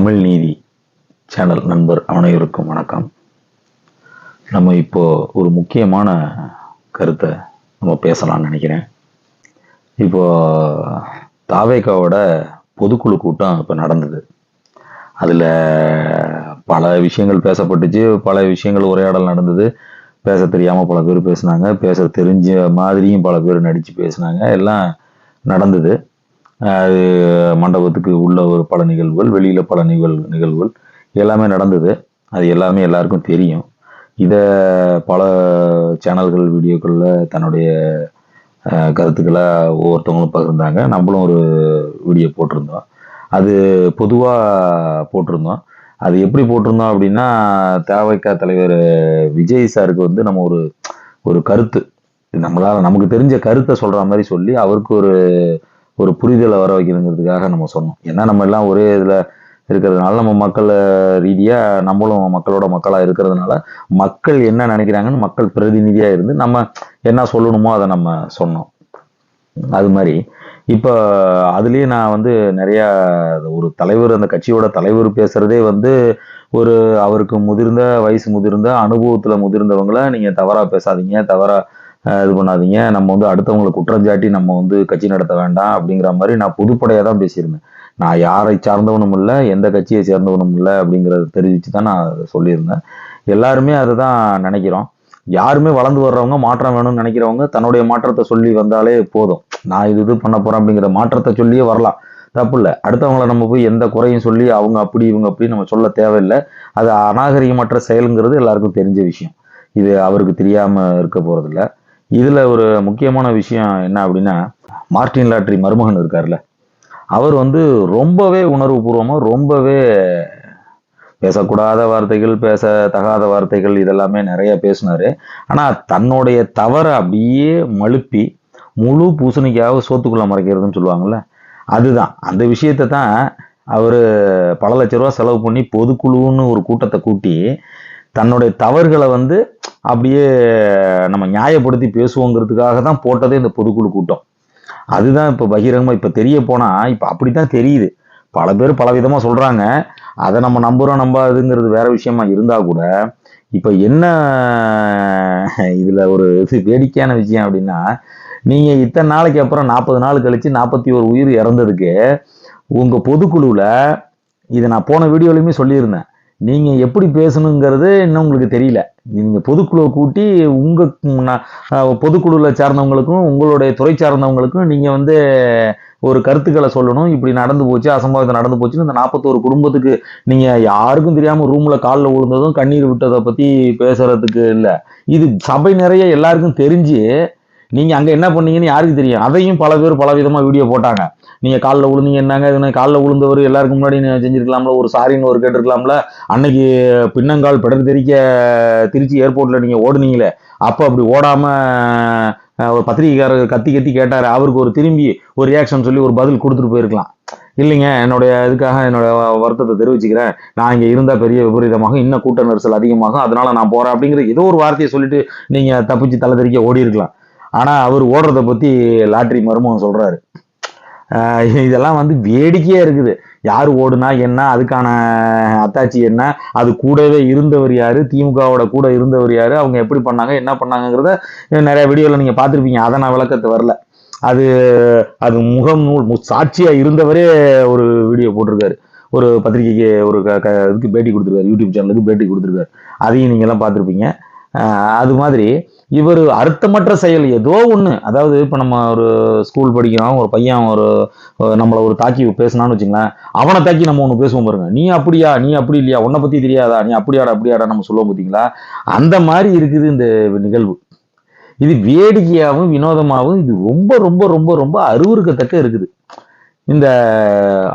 தமிழ் நீதி சேனல் நண்பர் அனைவருக்கும் வணக்கம். நம்ம இப்போ ஒரு முக்கியமான கருத்தை நம்ம பேசலாம்னு நினைக்கிறேன். இப்போ தாவேக்காவோட பொதுக்குழு கூட்டம் இப்போ நடந்தது. அதில் பல விஷயங்கள் பேசப்பட்டுச்சு பல விஷயங்கள் உரையாடல் நடந்தது. பேச தெரியாமல் பல பேர் பேசுனாங்க பேச தெரிஞ்ச மாதிரியும் பல பேர் நடித்து பேசுனாங்க எல்லாம் நடந்தது. அது மண்டபத்துக்கு உள்ள ஒரு பல நிகழ்வுகள் வெளியில் பல நிகழ் நிகழ்வுகள் எல்லாமே நடந்தது. அது எல்லாமே எல்லாருக்கும் தெரியும். இதை பல சேனல்கள் வீடியோக்களில் தன்னுடைய கருத்துக்களை ஒவ்வொருத்தவங்களும் பகிர்ந்தாங்க. நம்மளும் ஒரு வீடியோ போட்டிருந்தோம். அது பொதுவாக போட்டிருந்தோம். அது எப்படி போட்டிருந்தோம் அப்படின்னா தேவைக்கா தலைவர் விஜய் சாருக்கு வந்து நம்ம ஒரு ஒரு கருத்து. நம்மளால் நமக்கு தெரிஞ்ச கருத்தை சொல்கிற மாதிரி சொல்லி அவருக்கு ஒரு ஒரு புரிதலை வர வைக்கணுங்கிறதுக்காக நம்ம சொன்னோம். ஏன்னா நம்ம எல்லாம் ஒரே இதில் இருக்கிறதுனால நம்ம மக்கள் ரீதியாக நம்மளும் மக்களோட மக்களாக இருக்கிறதுனால மக்கள் என்ன நினைக்கிறாங்கன்னு மக்கள் பிரதிநிதியாக இருந்து நம்ம என்ன சொல்லணுமோ அதை நம்ம சொன்னோம். அது மாதிரி. இப்போ அதுலேயே நான் வந்து நிறையா ஒரு தலைவர் அந்த கட்சியோட தலைவர் பேசுகிறதே வந்து ஒரு அவருக்கு முதிர்ந்த வயசு முதிர்ந்த அனுபவத்தில் முதிர்ந்தவங்கள நீங்கள் தவறாக பேசாதீங்க தவறாக இது பண்ணாதீங்க. நம்ம வந்து அடுத்தவங்களை குற்றம் சாட்டி நம்ம வந்து கட்சி நடத்த வேண்டாம் அப்படிங்கிற மாதிரி நான் பொதுப்படையாக தான் பேசியிருந்தேன். நான் யாரை சார்ந்தவனும் இல்லை எந்த கட்சியை சேர்ந்தவனும் இல்லை அப்படிங்கிறத தெரிவித்து தான் நான் அதை சொல்லியிருந்தேன். எல்லாருமே அதை தான் நினைக்கிறோம். யாருமே வளர்ந்து வர்றவங்க மாற்றம் வேணும்னு நினைக்கிறவங்க தன்னுடைய மாற்றத்தை சொல்லி வந்தாலே போதும். நான் இது இது பண்ண போறேன் அப்படிங்கிற மாற்றத்தை சொல்லியே வரலாம். தப்பு இல்லை. அடுத்தவங்கள நம்ம போய் எந்த குறையும் சொல்லி அவங்க அப்படி இவங்க அப்படி நம்ம சொல்ல தேவையில்லை. அது அநாகரிகமற்ற செயலுங்கிறது எல்லாருக்கும் தெரிஞ்ச விஷயம். இது அவருக்கு தெரியாம இருக்க போகிறதில்ல இதில் ஒரு முக்கியமான விஷயம் என்ன அப்படின்னா மார்டின் லாட்ரி மருமகன் இருக்கார்ல அவர் வந்து ரொம்பவே உணர்வுபூர்வமா ரொம்பவே பேசக்கூடாத வார்த்தைகள் பேச தகாத வார்த்தைகள் இதெல்லாமே நிறைய பேசினார். ஆனால் தன்னுடைய தவறை அப்படியே மழுப்பி முழு பூசணிக்காக சோத்துக்குள்ளே மறைக்கிறதுன்னு சொல்லுவாங்கல்ல அதுதான். அந்த விஷயத்தை தான் அவர் பல லட்ச ரூபா செலவு பண்ணி பொதுக்குழுன்னு ஒரு கூட்டத்தை கூட்டி தன்னுடைய தவறுகளை வந்து அப்படியே நம்ம நியாயப்படுத்தி பேசுவோங்கிறதுக்காக தான் போட்டதே இந்த பொதுக்குழு கூட்டம். அதுதான் இப்போ பகிரங்கமாக இப்போ தெரிய போனால் இப்போ அப்படி தான் தெரியுது. பல பேர் பல விதமாக சொல்கிறாங்க அதை நம்ம நம்புகிறோம் நம்பாதுங்கிறது வேற விஷயமா இருந்தால் கூட இப்போ என்ன இதில் ஒரு இது வேடிக்கையான விஷயம் அப்படின்னா நீங்கள் இத்தனை நாளைக்கு அப்புறம் நாற்பது நாள் கழித்து நாற்பத்தி ஒரு உயிர் இறந்ததுக்கு உங்கள் பொதுக்குழுவில் இதை நான் போன வீடியோலையுமே சொல்லியிருந்தேன். நீங்கள் எப்படி பேசணுங்கிறது இன்னும் உங்களுக்கு தெரியல. நீங்கள் பொதுக்குழுவை கூட்டி உங்கள் பொதுக்குழுவில் சார்ந்தவங்களுக்கும் உங்களுடைய துறை சார்ந்தவங்களுக்கும் நீங்கள் வந்து ஒரு கருத்துக்களை சொல்லணும். இப்படி நடந்து போச்சு அசம்பாவிதம் நடந்து போச்சுன்னு இந்த நாற்பத்தோரு குடும்பத்துக்கு நீங்கள் யாருக்கும் தெரியாமல் ரூமில் காலில் விழுந்ததும் கண்ணீர் விட்டதை பற்றி பேசுகிறதுக்கு இல்லை. இது சபை நிறைய எல்லாருக்கும் தெரிஞ்சு நீங்கள் அங்கே என்ன பண்ணீங்கன்னு யாருக்கு தெரியும்? அதையும் பல பேர் பல விதமாக வீடியோ போட்டாங்க. நீங்கள் காலில் விழுந்தீங்க என்னங்க இதுன்னு காலில் விழுந்தவர் எல்லாருக்கும் முன்னாடி செஞ்சுருக்கலாம்ல செஞ்சிருக்கலாம்ல ஒரு சாரின்னு ஒரு கேட்டிருக்கலாம்ல. அன்னைக்கு பின்னங்கால் பிடர் தெரிக்க திருச்சி ஏர்போர்ட்டில் நீங்கள் ஓடுனீங்களே அப்போ அப்படி ஓடாமல் ஒரு பத்திரிகைக்காரர் கத்தி கத்தி கேட்டார். அவருக்கு ஒரு திரும்பி ஒரு ரியாக்ஷன் சொல்லி ஒரு பதில் கொடுத்துட்டு போயிருக்கலாம். இல்லைங்க என்னுடைய இதுக்காக என்னோட வருத்தத்தை தெரிவிச்சுக்கிறேன். நான் இங்கே இருந்தால் பெரிய விபரீதமாகும் இன்னும் கூட்ட நெரிசல் அதிகமாகும். அதனால நான் போகிறேன் அப்படிங்கிற ஏதோ ஒரு வார்த்தையை சொல்லிட்டு நீங்கள் தப்பிச்சு தலை தெறிக்க ஓடி இருக்கலாம் ஆனால் அவர் ஓடுறதை பற்றி லாட்ரி மருமகன் சொல்கிறாரு இதெல்லாம் வந்து வேடிக்கையாக இருக்குது. யார் ஓடுனா என்ன அதுக்கான அத்தாச்சி என்ன அது கூடவே இருந்தவர் யார் திமுகவோட கூட இருந்தவர் யார் அவங்க எப்படி பண்ணாங்க என்ன பண்ணாங்கங்கிறத நிறைய வீடியோவில் நீங்கள் பார்த்துருப்பீங்க. அதை நான் விளக்கத்து வரல. அது அது முகம் நூல் மு- இருந்தவரே ஒரு வீடியோ போட்டிருக்காரு. ஒரு பத்திரிக்கைக்கு ஒரு க க இதுக்கு பேட்டி கொடுத்துருக்காரு. யூடியூப் சேனலுக்கு பேட்டி கொடுத்துருக்காரு. அதையும் நீங்கள்லாம் பார்த்துருப்பீங்க. அது மாதிரி இவர் அர்த்தமற்ற செயல் ஏதோ ஒன்று அதாவது இப்போ நம்ம ஒரு ஸ்கூல் படிக்கிறோம் ஒரு பையன் ஒரு நம்மளை ஒரு தாக்கி பேசினான்னு வச்சுங்களேன் அவனை தாக்கி நம்ம ஒன்று பேசுவோம் பாருங்க. நீ அப்படியா நீ அப்படி இல்லையா உன்னை பற்றி தெரியாதா நீ அப்படியாடா அப்படியாடா நம்ம சொல்லுவோம் பார்த்தீங்களா அந்த மாதிரி இருக்குது இந்த நிகழ்வு. இது வேடிக்கையாகவும் வினோதமாகவும் இது ரொம்ப ரொம்ப ரொம்ப ரொம்ப அருவருக்கத்தக்க இருக்குது. இந்த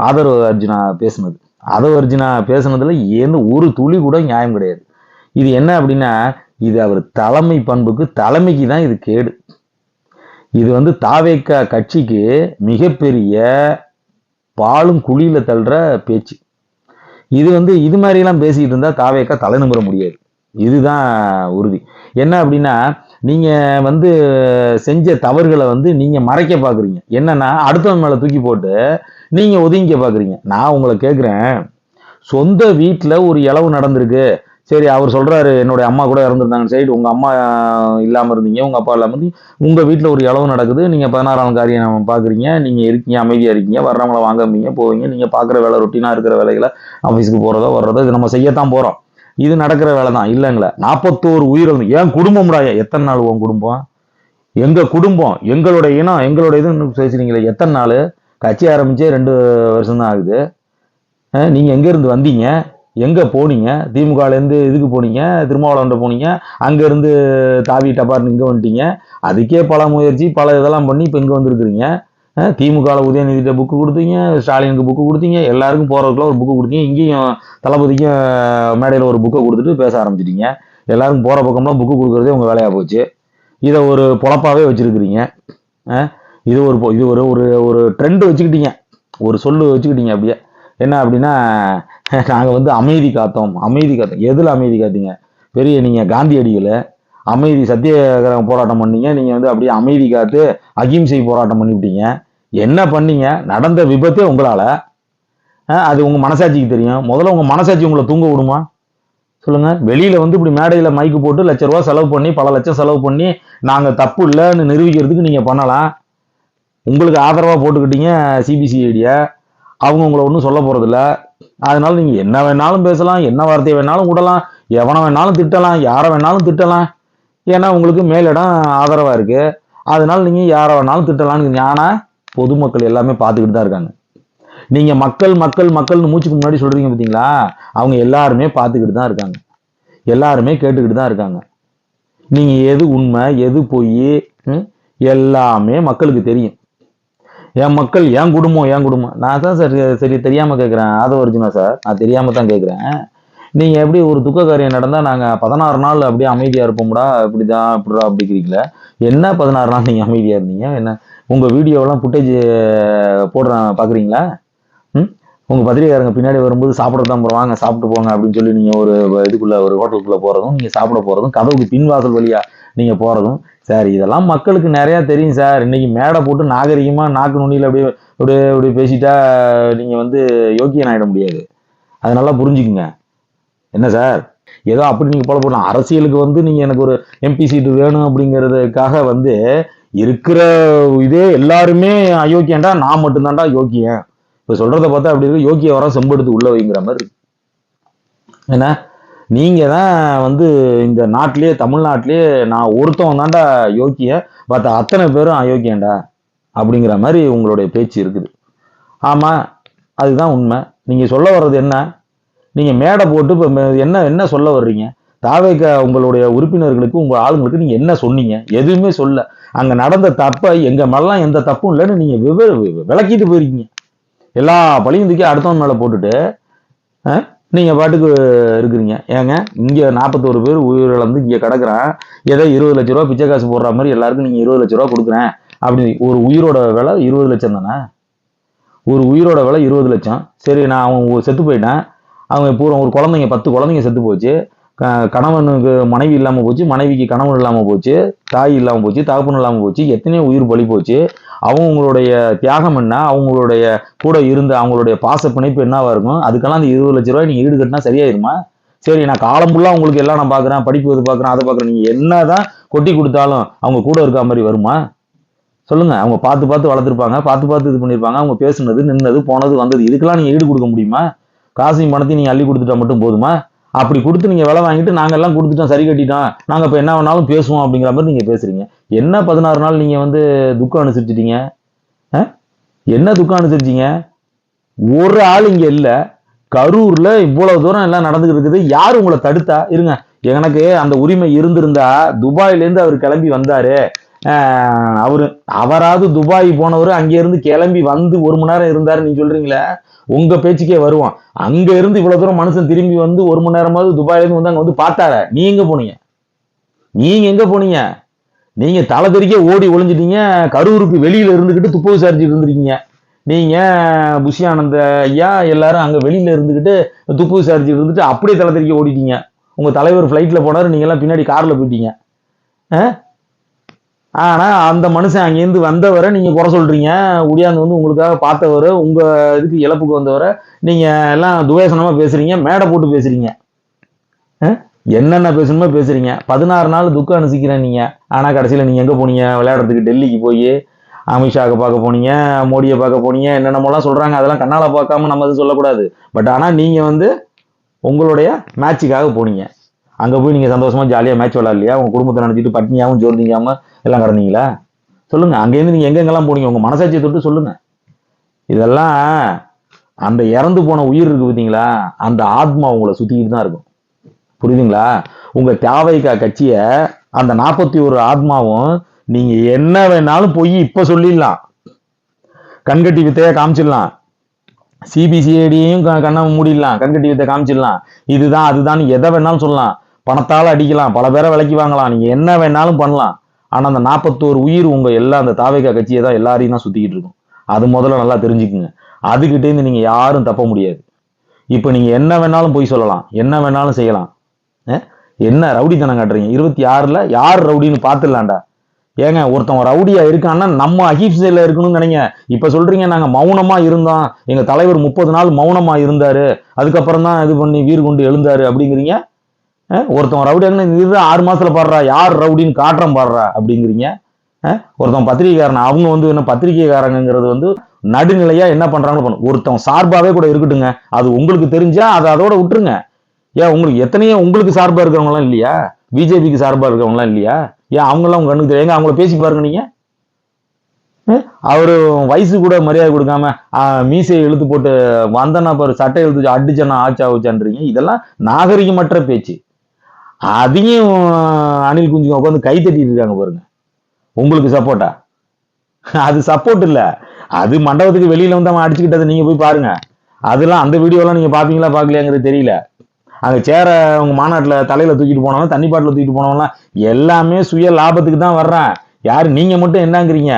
ஆதரவு அர்ஜுனா பேசுனது. ஆதரவு அர்ஜுனா பேசுனதுல ஏன்னு ஒரு துளி கூட நியாயம் கிடையாது. இது என்ன அப்படின்னா இது அவர் தலைமை பண்புக்கு தலைமைக்கு தான் இது கேடு. இது வந்து தாவேக்கா கட்சிக்கு மிகப்பெரிய பாலும் குழியில தள்ளுற பேச்சு. இது வந்து இது மாதிரிலாம் பேசிக்கிட்டு இருந்தால் தாவேக்கா தலை நிமிர முடியாது. இதுதான் உறுதி. என்ன அப்படின்னா நீங்கள் வந்து செஞ்ச தவறுகளை வந்து நீங்கள் மறைக்க பார்க்குறீங்க என்னன்னா அடுத்தவன் மேலே தூக்கி போட்டு நீங்கள் ஒதுங்கிக்க பார்க்குறீங்க நான் உங்களை கேட்குறேன் சொந்த வீட்டில் ஒரு இளவு நடந்திருக்கு. சரி அவர் சொல்கிறாரு என்னுடைய அம்மா கூட இறந்துருந்தாங்க சரி உங்கள் அம்மா இல்லாமல் இருந்தீங்க உங்கள் அப்பா இல்லாமல் இருந்தீங்க. உங்கள் வீட்டில் ஒரு இளவு நடக்குது நீங்கள் பதினாறாம் காரியம் பார்க்குறீங்க நீங்கள் இருக்கீங்க அமைதியாக இருக்கீங்க வர்றவங்கள வாங்கம்பீங்க போவீங்க நீங்கள் பார்க்குற வேலை ரொட்டீனாக இருக்கிற வேலைகளை ஆஃபீஸுக்கு போகிறதோ வர்றதோ இது நம்ம செய்யத்தான் போகிறோம் இது நடக்கிற வேலை தான் இல்லைங்களா நாற்பத்தோரு உயிரிழந்து ஏன் குடும்பம்டா எத்தனை நாள் உன் குடும்பம்? எங்கள் குடும்பம் எங்களோட இனம் எங்களோட இதுன்னு பேசுறீங்களே எத்தனை நாள்? கட்சி ஆரம்பிச்சே ரெண்டு வருஷம் தான் ஆகுது நீங்கள் எங்கேருந்து வந்தீங்க? எங்கே போனீங்க? திமுகலேருந்து இதுக்கு போனீங்க? திருமாவளவன்ட்ட போனீங்க? அங்கேருந்து தாவி டபார்னு இங்கே வந்துட்டீங்க. அதுக்கே பல முயற்சி பல இதெல்லாம் பண்ணி இப்போ இங்கே வந்திருக்கிறீங்க. திமுகவில் உதயநிதிட்ட புக்கு கொடுத்தீங்க ஸ்டாலினுக்கு புக்கு கொடுத்தீங்க எல்லாருக்கும் போறதுக்குள்ள ஒரு புக்கு கொடுத்தீங்க இங்கேயும் தளபதிக்கும் மேடையில் ஒரு புக்கை கொடுத்துட்டு பேச ஆரம்பிச்சிட்டீங்க. எல்லாருக்கும் போகிற பக்கம்லாம் புக்கு கொடுக்குறதே உங்கள் வேலையாக போச்சு. இதை ஒரு பொழப்பாகவே வச்சுருக்கிறீங்க. இது ஒரு இது ஒரு ஒரு ஒரு ட்ரெண்டு வச்சுக்கிட்டீங்க. ஒரு சொல்லு வச்சுக்கிட்டீங்க அப்படியே. என்ன அப்படின்னா நாங்கள் வந்து அமைதி காத்தோம். அமைதி காத்தோம். எதில் அமைதி காத்தீங்க? பெரிய நீங்கள் காந்தியடிகள் அமைதி சத்தியாகிரகம் போராட்டம் பண்ணீங்க. நீங்கள் வந்து அப்படியே அமைதி காத்து அகிம்சை போராட்டம் பண்ணிவிட்டீங்க. என்ன பண்ணீங்க? நடந்த விபத்தே உங்களால். அது உங்கள் மனசாட்சிக்கு தெரியும். முதல்ல உங்கள் மனசாட்சி உங்களை தூங்க விடுமா? சொல்லுங்கள் வெளியில் வந்து இப்படி மேடையில் மைக்கு போட்டு லட்ச ரூபா செலவு பண்ணி பல லட்சம் செலவு பண்ணி நாங்கள் தப்பு இல்லைன்னு நிரூபிக்கிறதுக்கு நீங்கள் பண்ணலாம். உங்களுக்கு ஆதரவாக போட்டுக்கிட்டீங்க சிபிசிஐடியை அவங்க உங்களை ஒன்றும் சொல்ல போகிறதில்ல அதனால நீங்கள் என்ன வேணாலும் பேசலாம் என்ன வார்த்தையை வேணாலும் விடலாம் எவனை வேணாலும் திட்டலாம் யாரை வேணாலும் திட்டலாம். ஏன்னா உங்களுக்கு மேலிடம் ஆதரவாக இருக்குது அதனால நீங்கள் யாரை வேணாலும் திட்டலாம்னு ஞானா பொதுமக்கள் எல்லாமே பார்த்துக்கிட்டு தான் இருக்காங்க. நீங்கள் மக்கள் மக்கள் மக்கள்னு மூச்சுக்கு முன்னாடி சொல்கிறீங்க பார்த்தீங்களா அவங்க எல்லாருமே பார்த்துக்கிட்டு தான் இருக்காங்க. எல்லாருமே கேட்டுக்கிட்டு தான் இருக்காங்க. நீங்கள் எது உண்மை எது பொய் எல்லாமே மக்களுக்கு தெரியும். என் மக்கள் என் குடும்பம் என் குடும்பம். நான் தான் சார் சரி தெரியாம கேட்குறேன் ஆதவ அர்ஜுனா சார் நான் தெரியாம தான் கேட்குறேன் நீங்க எப்படி ஒரு துக்க காரியம் நடந்தா நாங்க பதினாறு நாள் அப்படியே அமைதியா இருப்போம்டா இப்படிதான் இப்படிடா அப்படிங்கிறீங்களே? என்ன பதினாறு நாள் நீங்க அமைதியா இருந்தீங்க? என்ன உங்க வீடியோவெல்லாம் ஃபுட்டேஜ் போடுறேன் பாக்குறீங்களா? ம்? உங்க பத்திரிகாரங்க பின்னாடி வரும்போது சாப்பிட தான் வாங்க சாப்பிட்டு போங்க அப்படின்னு சொல்லி நீங்க ஒரு இதுக்குள்ள ஒரு ஹோட்டலுக்குள்ள போறதும் நீங்க சாப்பிட போறதும் கதவுக்கு பின்வாசல் வழியா நீங்கள் போகிறதும் சார் இதெல்லாம் மக்களுக்கு நிறையா தெரியும் சார். இன்னைக்கு மேடை போட்டு நாகரிகமாக நாக்கு நுனியில் அப்படியே அப்படியே இப்படி பேசிட்டா நீங்கள் வந்து யோக்கியன் ஆகிட முடியாது. அது நல்லா புரிஞ்சுக்குங்க. என்ன சார்? ஏதோ அப்படி நீங்கள் போல போடலாம். அரசியலுக்கு வந்து நீங்கள் எனக்கு ஒரு எம்பி சீட்டு வேணும் அப்படிங்கிறதுக்காக வந்து இருக்கிற இதே எல்லாருமே அயோக்கியன்டா நான் மட்டும்தான்டா யோக்கியன். இப்போ சொல்கிறத பார்த்தா அப்படி இருக்கு. யோக்கிய வர செம்பெடுத்து உள்ள வைங்கிற மாதிரி என்ன? நீங்கள் தான் வந்து இந்த நாட்டிலேயே தமிழ்நாட்டிலேயே நான் ஒருத்தவன் தான்டா யோக்கிய மற்ற அத்தனை பேரும் அயோக்கியன்டா அப்படிங்கிற மாதிரி உங்களுடைய பேச்சு இருக்குது. ஆமாம் அதுதான் உண்மை. நீங்கள் சொல்ல வர்றது என்ன? நீங்கள் மேடை போட்டு இப்போ என்ன என்ன சொல்ல வர்றீங்க? தாவேக்க உங்களுடைய உறுப்பினர்களுக்கு உங்கள் ஆளுங்களுக்கு நீங்கள் என்ன சொன்னீங்க? எதுவுமே சொல்ல. அங்கே நடந்த தப்பை எங்கள் மேலாம் எந்த தப்பும் இல்லைன்னு நீங்கள் விவ விளக்கிட்டு போயிருக்கீங்க. எல்லா பழியும் தூக்கி அடுத்தவன் மேலே போட்டுட்டு நீங்கள் பாட்டுக்கு இருக்கிறீங்க. ஏங்க இங்கே நாற்பத்தோரு பேர் உயிரிழந்து இங்கே கிடக்குறான். ஏதோ இருபது லட்ச ரூபா பிச்சை காசு போடுற மாதிரி எல்லாருக்கும் நீங்கள் இருபது லட்ச ரூபா கொடுக்குறேன். அப்படி ஒரு உயிரோட விலை இருபது லட்சம் தானே? ஒரு உயிரோட விலை இருபது லட்சம். சரி நான் அவன் செத்து போயிட்டேன். அவங்க பூரா ஒரு குழந்தைங்க பத்து குழந்தைங்க செத்து போச்சு. க- கணவனுக்கு மனைவி இல்லாமல் போச்சு மனைவிக்கு கணவன் இல்லாமல் போச்சு தாய் இல்லாமல் போச்சு தகப்பன் இல்லாமல் போச்சு எத்தனையோ உயிர் பலி போச்சு. அவங்களுடைய தியாகம் என்ன? அவங்களுடைய கூட இருந்த அவங்களுடைய பாச பிணைப்பு என்னவா இருக்கும்? அதுக்கெல்லாம் அந்த இருபது லட்ச ரூபாய் நீங்க ஈடு கட்டினா சரியாயிருமா? சரி நான் காலம் ஃபுல்லாக உங்களுக்கு எல்லாம் நான் பார்க்குறேன் படிப்பு இது பார்க்குறேன் அதை பார்க்குறேன் நீங்கள் என்ன தான் கொட்டி கொடுத்தாலும் அவங்க கூட இருக்க மாதிரி வருமா? சொல்லுங்கள் அவங்க பார்த்து பார்த்து வளர்த்துருப்பாங்க பார்த்து பார்த்து இது பண்ணியிருப்பாங்க அவங்க பேசுனது நின்னது போனது வந்தது இதுக்கெல்லாம் நீங்கள் ஈடு கொடுக்க முடியுமா? காசையும் பணத்தையும் நீங்கள் அள்ளி கொடுத்துட்டா மட்டும் போதுமா? அப்படி கொடுத்து நீங்கள் விலை வாங்கிட்டு நாங்கள் எல்லாம் கொடுத்துட்டோம் சரி கட்டிட்டோம். நாங்கள் இப்போ என்ன வேணாலும் பேசுவோம் அப்படிங்கிற மாதிரி நீங்கள் பேசுகிறீங்க என்ன பதினாறு நாள் நீங்கள் வந்து துக்கம் அனுசரிச்சிட்டீங்க? என்ன துக்கம் அனுசரிச்சீங்க? ஒரு ஆள் இங்கே இல்லை. கரூரில் இவ்வளோ தூரம் எல்லாம் நடந்துகிட்டு இருக்குது. யார் உங்களை தடுத்தா? இருங்க. எனக்கு அந்த உரிமை இருந்திருந்தா துபாயிலேருந்து அவர் கிளம்பி வந்தாரு. அவர் அவராவது துபாய் போனவர் அங்கேருந்து கிளம்பி வந்து ஒரு மணி நேரம் இருந்தார் நீங்க சொல்றீங்களே உங்க பேச்சுக்கே வருவான். அங்க இருந்து இவ்வளவு தூரம் மனுஷன் திரும்பி வந்து ஒரு மணி நேரமாவது துபாயிலிருந்து வந்து அங்க வந்து பார்த்தார நீ எங்க போனீங்க? நீங்க எங்க போனீங்க? நீங்க தலை தெறிக்க ஓடி ஒளிஞ்சிட்டீங்க கரூருக்கு வெளியில இருந்துகிட்டு துப்பு விசாரிச்சுட்டு இருந்திருக்கீங்க. நீங்க புஷியானந்த ஐயா எல்லாரும் அங்க வெளியில இருந்துகிட்டு துப்பு விசாரிச்சுட்டு இருந்துட்டு அப்படியே தலை தெறிக்க ஓடிட்டீங்க. உங்க தலைவர் ஃப்ளைட்டில் போனாரு நீங்க எல்லாம் பின்னாடி கார்ல போயிட்டீங்க. ஆனால் அந்த மனுஷன் அங்கேருந்து வந்தவரை நீங்கள் குறை சொல்கிறீங்க உடியாந்து வந்து உங்களுக்காக பார்த்தவரை உங்கள் இதுக்கு இழப்புக்கு வந்தவரை நீங்கள் எல்லாம் துவேசனமாக பேசுகிறீங்க மேடை போட்டு பேசுகிறீங்க என்னென்ன பேசணுமோ பேசுகிறீங்க பதினாறு நாள் துக்கம் அனுசிக்கிறேன் நீங்கள் ஆனால் கடைசியில் நீங்கள் எங்கே போனீங்க? விளையாடுறதுக்கு டெல்லிக்கு போய் அமித்ஷாவை பார்க்க போனீங்க மோடியை பார்க்க போனீங்க என்னென்னமோலாம் சொல்கிறாங்க அதெல்லாம் கண்ணால் பார்க்காம நம்ம எதுவும் சொல்லக்கூடாது. பட் ஆனால் நீங்கள் வந்து உங்களுடைய மேட்சுக்காக போனீங்க. அங்கே போய் நீங்கள் சந்தோஷமாக ஜாலியாக மேட்ச் விளாட்லையா உங்கள் குடும்பத்தை நினைச்சிட்டு பட்னியாவும் ஜோர்னிங்காம எல்லாம் கடந்தீங்களா சொல்லுங்கள் அங்கேருந்து நீங்கள் எங்கெங்கெல்லாம் போனீங்க? உங்கள் மனசாட்சியை தொட்டு சொல்லுங்கள் இதெல்லாம் அந்த இறந்து போன உயிர் இருக்கு பார்த்தீங்களா அந்த ஆத்மா உங்களை சுற்றிக்கிட்டு தான் இருக்கும். புரியுதுங்களா? உங்கள் தேவைக்கா கட்சியை அந்த நாற்பத்தி ஒரு ஆத்மாவும் நீங்கள் என்ன வேணாலும் போய் இப்போ சொல்லிடலாம். கண்கட்டி வித்தையாக காமிச்சிடலாம். சிபிசிஐடியையும் கண்ணை மூடிடலாம். கண்கட்டி வித்தை காமிச்சிடலாம். இதுதான் அதுதான் எதை வேணாலும் சொல்லலாம். பணத்தால் அடிக்கலாம். பல பேரை விலைக்கு வாங்கலாம். நீங்கள் என்ன வேணாலும் பண்ணலாம். ஆனால் அந்த நாற்பத்தோரு உயிர் உங்கள் எல்லா அந்த தாவைக்கா கட்சியை தான் எல்லாரையும் தான் சுற்றிக்கிட்டு இருக்கும். அது முதல்ல நல்லா தெரிஞ்சுக்குங்க. அதுக்கிட்டேருந்து நீங்கள் யாரும் தப்ப முடியாது. இப்போ நீங்கள் என்ன வேணாலும் போய் சொல்லலாம். என்ன வேணாலும் செய்யலாம். அஹ்? என்ன ரவுடித்தனம் காட்டுறீங்க? இருபத்தி ஆறில் யார் ரவுடின்னு பார்த்துடலாண்டா ஏங்க ஒருத்தவங்க ரவுடியா இருக்கான்னா நம்ம அஹிம்சையில இருக்கணும்னு நினைங்க. இப்போ சொல்றீங்க நாங்கள் மௌனமா இருந்தோம். எங்கள் தலைவர் முப்பது நாள் மௌனமா இருந்தாரு. அதுக்கப்புறம் தான் இது பண்ணி வீர் கொண்டு எழுந்தாரு அப்படிங்கிறீங்க. ஒருத்தன் ரவுடியாங்கன்னு இது ஆறு மாசத்துல பாடுறா. யார் ரவுடின்னு காட்டுறம் பாடுறா அப்படிங்கிறீங்க. ஒருத்தன் பத்திரிகைக்காரன் அவங்க வந்து என்ன பத்திரிகைக்காரங்கிறது வந்து நடுநிலையா என்ன பண்ணுறாங்கன்னு பண்ணும் ஒருத்தன் சார்பாவே கூட இருக்கட்டுங்க. அது உங்களுக்கு தெரிஞ்சா அதை அதோட விட்டுருங்க. ஏன் உங்களுக்கு எத்தனையோ உங்களுக்கு சார்பா இருக்கிறவங்களாம் இல்லையா? பிஜேபிக்கு சார்பா இருக்கிறவங்களாம் இல்லையா? ஏன் அவங்கெல்லாம் உங்க கண்ணுக்கு தெரியும் அவங்கள பேசி பாருங்க நீங்க. அவரு வயசு கூட மரியாதை கொடுக்காம மீசையை இழுத்து போட்டு வந்தனா பாரு சட்டை இழுத்து அடிச்சனா ஆச்சா வச்சான்றீங்க இதெல்லாம் நாகரிகமற்ற பேச்சு. அதையும் அனில் குஞ்சுங்க உட்காந்து கை தட்டிட்டு இருக்காங்க பாருங்க. உங்களுக்கு சப்போர்ட்டா அது சப்போர்ட் இல்லை. அது மண்டபத்துக்கு வெளியில வந்து அவன் அடிச்சுக்கிட்டதை நீங்க போய் பாருங்க. அதெல்லாம் அந்த வீடியோலாம் நீங்க பாப்பீங்களா பாக்கலையாங்கிறது தெரியல. அங்க சேர உங்க மாநாட்டுல தலையில தூக்கிட்டு போனவன் தண்ணி பாட்டில தூக்கிட்டு போனவங்களாம் எல்லாமே சுய லாபத்துக்கு தான் வர்றேன். யார் நீங்க மட்டும் என்னங்கிறீங்க?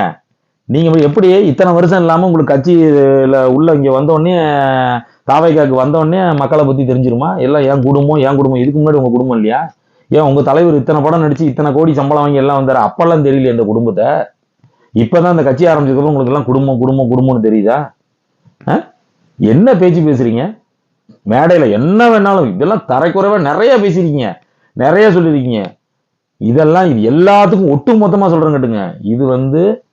நீங்க எப்படி இத்தனை வருஷம் இல்லாம உங்களுக்கு கட்சியில உள்ள இங்க வந்தோடனே தாவைக்காக்கு மக்களை பத்தி தெரிஞ்சிருமா? எல்லாம் என் குடும்பம் என் குடும்பம் இதுக்கு முன்னாடி உங்க குடும்பம் இல்லையா? ஏன் உங்கள் தலைவர் இத்தனை படம் நடிச்சு இத்தனை கோடி சம்பளம் வாங்கி எல்லாம் வந்தார்? அப்பெல்லாம் தெரியல இந்த குடும்பத்தை. இப்போ தான் இந்த கட்சி ஆரம்பிச்சதுக்கப்புறம் உங்களுக்கு எல்லாம் குடும்பம் குடும்பம் குடும்பம்னு தெரியுதா? ஆ? என்ன பேச்சு பேசுறீங்க? மேடையில் என்ன வேணாலும் இதெல்லாம் தரைக்குறைவாக நிறைய பேசியிருக்கீங்க. நிறைய சொல்லியிருக்கீங்க. இதெல்லாம் இது எல்லாத்துக்கும் ஒட்டு மொத்தமாக சொல்கிறேன் கேட்டுங்க. இது வந்து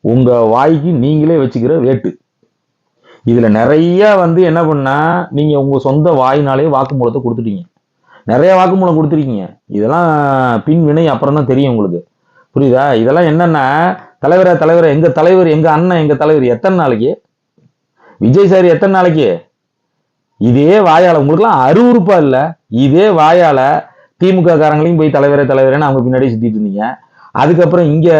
உங்கள் வாய்க்கு நீங்களே வச்சுக்கிற வேட்டு. இதில் நிறைய வந்து என்ன பண்ணால் நீங்கள் உங்கள் சொந்த வாயினாலே வாக்குமூலத்தை கொடுத்துட்டீங்க. நிறைய வாக்குமூலம் கொடுத்துருக்கீங்க. இதெல்லாம் பின் வினை அப்புறம் தான் தெரியும் உங்களுக்கு. புரியுதா? இதெல்லாம் என்னன்னா தலைவரா தலைவரே எங்க தலைவர் எங்க அண்ணன் எங்க தலைவர் எத்தனை நாளைக்கு? விஜய் சார் எத்தனை நாளைக்கு? இதே வாயால உங்களுக்குலாம் அருவருப்பா இல்லை. இதே வாயால திமுக காரங்களையும் போய் தலைவரே தலைவரேன்னு அவங்க பின்னாடி சுத்திட்டு இருந்தீங்க. அதுக்கப்புறம் இங்கே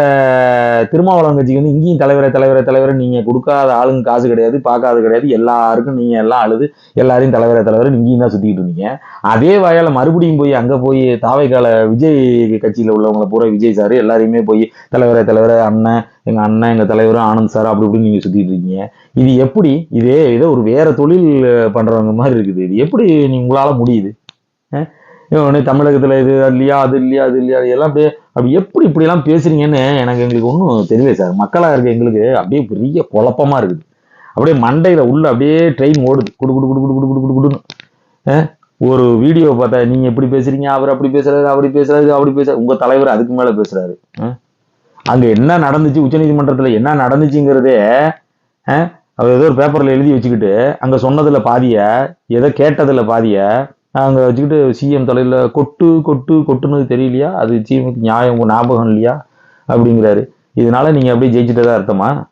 திருமாவளவன் கட்சிக்கு வந்து இங்கேயும் தலைவரை தலைவரை தலைவரை நீங்கள் கொடுக்காத ஆளுங்க காசு கிடையாது பார்க்காது கிடையாது எல்லாருக்கும் நீங்கள் எல்லாம் அழுது எல்லாரையும் தலைவரை தலைவர் இங்கேயும் தான் சுற்றிக்கிட்டு இருந்தீங்க. அதே வாயால மறுபடியும் போய் அங்கே போய் தாவைக்கால விஜய் கட்சியில் உள்ளவங்கள பூரா விஜய் சார் எல்லாரையுமே போய் தலைவரை தலைவரை அண்ணன் எங்கள் அண்ணன் எங்கள் தலைவர் ஆனந்த் சார் அப்படி இப்படி நீங்கள் சுற்றிட்டு இருக்கீங்க. இது எப்படி? இதே ஏதோ ஒரு வேறு தொழில் பண்ணுறவங்க மாதிரி இருக்குது. இது எப்படி நீ உங்களால் முடியுது? அஹ்? இவனு தமிழகத்துல இது இல்லையா அது இல்லையா அது இல்லையா இது எல்லாம் அப்படியே அப்படி எப்படி இப்படி எல்லாம் பேசுறீங்கன்னு எனக்கு எங்களுக்கு ஒன்றும் தெரியல சார். மக்களாக இருக்க எங்களுக்கு அப்படியே பெரிய குழப்பமா இருக்குது. அப்படியே மண்டையில உள்ள அப்படியே ட்ரெயின் ஓடுது. குடு குடு குடு குடு குடு குடு குடு குடுன்னு. ஒரு வீடியோ பார்த்தா நீங்க எப்படி பேசுறீங்க? அவர் அப்படி பேசுறாரு அப்படி பேசுறாரு அப்படி பேசுறாரு. உங்க தலைவர் அதுக்கு மேல பேசுறாரு. அஹ்? அங்க என்ன நடந்துச்சு? உச்சநீதிமன்றத்தில் என்ன நடந்துச்சுங்கிறதே அவர் ஏதோ ஒரு பேப்பர்ல எழுதி வச்சுக்கிட்டு அங்க சொன்னதுல பாதிய ஏதோ கேட்டதுல பாதிய நாங்கள் வச்சுக்கிட்டு சிஎம் தலையில் கொட்டு கொட்டு கொட்டுனது தெரியலையா? அது சிஎம்க்கு நியாயம் ஞாபகம் இல்லையா? அப்படிங்கிறாரு. இதனால நீங்கள் அப்படியே ஜெயிச்சிட்டதா அர்த்தமா?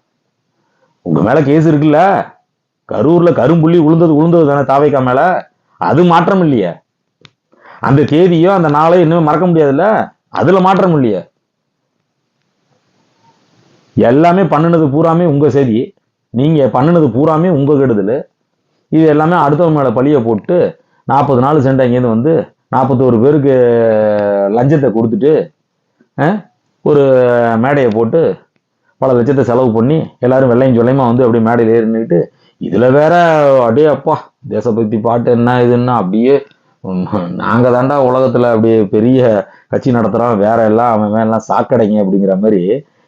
உங்கள் மேலே கேஸ் இருக்குல்ல. கரூரில் கரும்புள்ளி உளுந்தது உளுந்தது தானே தாவைக்கா மேலே? அது மாற்றம் இல்லையே. அந்த தேதியோ அந்த நாளையும் இன்னுமே மறக்க முடியாதுல்ல? அதில் மாற்றம் இல்லையே. எல்லாமே பண்ணுனது பூராமே உங்கள் சதி நீங்கள் பண்ணுனது பூராமே உங்கள் கெடுதல். இது எல்லாமே அடுத்தவங்க மேலே பழிய போட்டு நாற்பது நாள் சென்று அங்கேருந்து வந்து நாற்பத்தோரு பேருக்கு லஞ்சத்தை கொடுத்துட்டு ஒரு மேடையை போட்டு பல லட்சத்தை செலவு பண்ணி எல்லாரும் வெள்ளையும் சொல்லையுமா வந்து அப்படியே மேடையில் ஏறினுக்கிட்டு இதில் வேற அப்படியே அப்பா தேசபக்தி பாட்டு என்ன இதுன்னா அப்படியே நாங்கள் தாண்டா உலகத்தில் அப்படியே பெரிய கட்சி நடத்துகிறான் வேற எல்லாம் அவன் இவன் எல்லாம் சாக்கடைங்க அப்படிங்கிற மாதிரி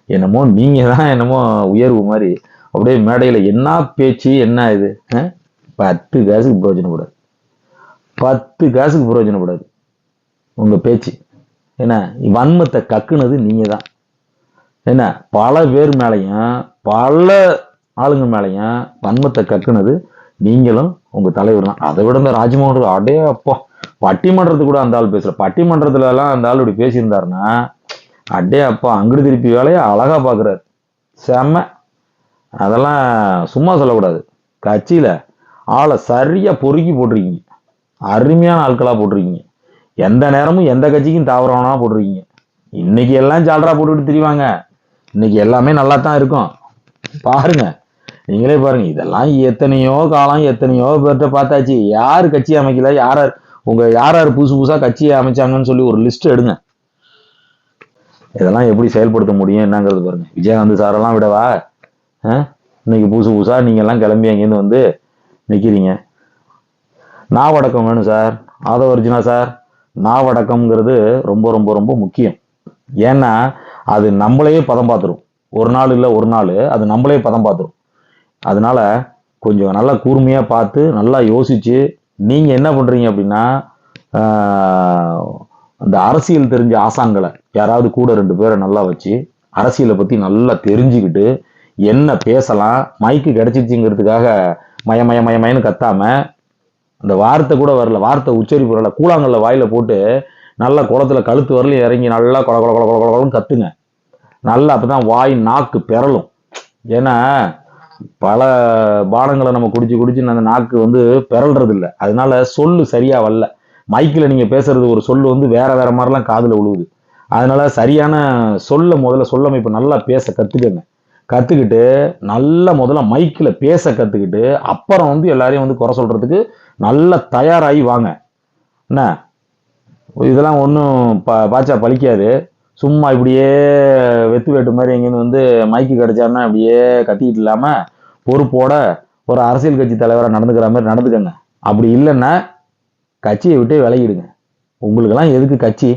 என்னமோ நீங்கள் தான் என்னமோ உயர்வு மாதிரி அப்படியே மேடையில் என்ன பேச்சு என்ன இது பத்து காசுக்கு பிரயோஜனப்படாது. பத்து காசுக்கு பிரயோஜனப்படாது. உங்கள் பேச்சு. என்ன வன்மத்தை கக்குனது நீங்கள் தான் என்ன பல பேர் மேலையும் பல ஆளுங்க மேலையும் வன்மத்தை கக்குனது நீங்களும் உங்கள் தலைவர் தான் அதை விட இந்த ராஜ்மோகன் அடே அப்பா. பட்டிமன்றத்து கூட அந்த ஆள் பேசல. பட்டிமன்றத்துலலாம் அந்த ஆள் இப்படி பேசியிருந்தாருன்னா அடே அப்பா அங்கிட்டு திருப்பி வேலையை அழகாக பார்க்குறாரு செம்ம. அதெல்லாம் சும்மா சொல்லக்கூடாது. கட்சியில் ஆளை சரியாக பொறுக்கி போட்டிருக்கீங்க. அருமையான ஆட்களாக போட்டிருக்கீங்க. எந்த நேரமும் எந்த கட்சிக்கும் தாவரவனா போட்டிருக்கீங்க. இன்னைக்கு எல்லாம் ஜால்ரா போட்டுக்கிட்டு தெரிவாங்க. இன்னைக்கு எல்லாமே நல்லா தான் இருக்கும். பாருங்க. நீங்களே பாருங்க. இதெல்லாம் எத்தனையோ காலம் எத்தனையோ பேர்கிட்ட பார்த்தாச்சு. யார் கட்சி அமைக்கல? யார் யார் உங்க யார் யார் புதுசு புதுசா கட்சியை அமைச்சாங்கன்னு சொல்லி ஒரு லிஸ்ட் எடுங்க. இதெல்லாம் எப்படி செயல்படுத்த முடியும்? என்னங்கிறது பாருங்க. விஜயகாந்த் சாரெல்லாம் விடவா? ஆ? இன்னைக்கு புதுசு புதுசா நீங்க எல்லாம் கிளம்பி அங்கேருந்து வந்து நிக்கிறீங்க. நாவடக்கம் வேணும் சார் ஆதவர்ஜுனா சார். நாவடக்கம்ங்கிறது ரொம்ப ரொம்ப ரொம்ப முக்கியம். ஏன்னா அது நம்மளையே பதம் பார்த்துரும் ஒரு நாள் இல்லை ஒரு நாள். அது நம்மளே பதம் பார்த்துரும் அதனால கொஞ்சம் நல்லா கூர்மையாக பார்த்து நல்லா யோசிச்சு நீங்கள் என்ன பண்ணுறீங்க அப்படின்னா இந்த அந்த அரசியல் தெரிஞ்ச ஆசாங்களை யாராவது கூட ரெண்டு பேரை நல்லா வச்சு அரசியலை பற்றி நல்லா தெரிஞ்சுக்கிட்டு என்ன பேசலாம் மைக்கு கிடச்சிச்சிங்கிறதுக்காக மய மய மய அந்த வார்த்தை கூட வரல. வார்த்தை உச்சரிப்பு வரல. கூழாங்கல்ல வாயில போட்டு நல்லா குளத்துல கழுத்து வரலையும் இறங்கி நல்லா கொல கொல கொல கொல கொலன்னு கத்துங்க. நல்லா அப்பதான் வாய் நாக்கு பெறலும். ஏன்னா பல பானங்களை நம்ம குடிச்சு குடிச்சு அந்த நாக்கு வந்து பெறல்றது இல்லை அதனால சொல்லு சரியா வரல. மைக்கில் நீங்க பேசுறது ஒரு சொல்லு வந்து வேற வேற மாதிரிலாம் காதில் விழுவுது அதனால சரியான சொல்ல முதல்ல சொல்லமைப்பு நல்லா பேச கத்துக்கங்க. கத்துக்கிட்டு நல்ல முதல்ல மைக்கில் பேச கத்துக்கிட்டு அப்புறம் வந்து எல்லாரையும் வந்து குறை சொல்றதுக்கு நல்லா தயாராகி வாங்க. என்ன? இதெல்லாம் ஒன்றும் ப பாய்ச்சா பலிக்காது சும்மா இப்படியே வெத்து வேட்டு மாதிரி எங்கேருந்து வந்து மைக்கு கிடைச்சாருன்னா அப்படியே கத்திக்கிட்டு இல்லாமல் பொறுப்போட ஒரு அரசியல் கட்சி தலைவராக நடந்துக்கிற மாதிரி நடந்துக்கங்க. அப்படி இல்லைன்னா கட்சியை விட்டே விலகிடுங்க. உங்களுக்கெல்லாம் எதுக்கு கட்சி?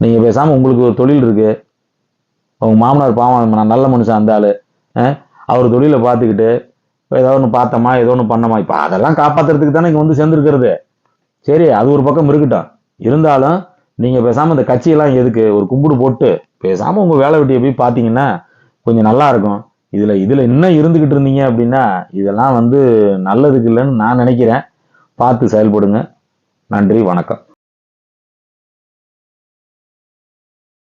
நீங்கள் பேசாமல் உங்களுக்கு ஒரு தொழில் இருக்குது உங்கள் மாமனார் பாவம் நான் நல்ல மனுஷன் அந்த ஆள். அவர் தொழிலை பார்த்துக்கிட்டு ஏதோ ஒன்று பார்த்தோமா ஏதோ ஒன்று பண்ணோமா இப்போ அதெல்லாம் காப்பாத்துறதுக்கு தானே இங்கே வந்து சேர்ந்துருக்கிறது. சரி அது ஒரு பக்கம் இருக்கட்டும். இருந்தாலும் நீங்கள் பேசாமல் இந்த கட்சியெல்லாம் எதுக்கு ஒரு கும்பிடு போட்டு பேசாமல் உங்கள் வேலை வெட்டியை போய் பார்த்தீங்கன்னா கொஞ்சம் நல்லா இருக்கும். இதில் இதில் இன்னும் இருந்துக்கிட்டு இருந்தீங்க அப்படின்னா இதெல்லாம் வந்து நல்லதுக்கு இல்லைன்னு நான் நினைக்கிறேன். பார்த்து செயல்படுங்க. நன்றி வணக்கம்.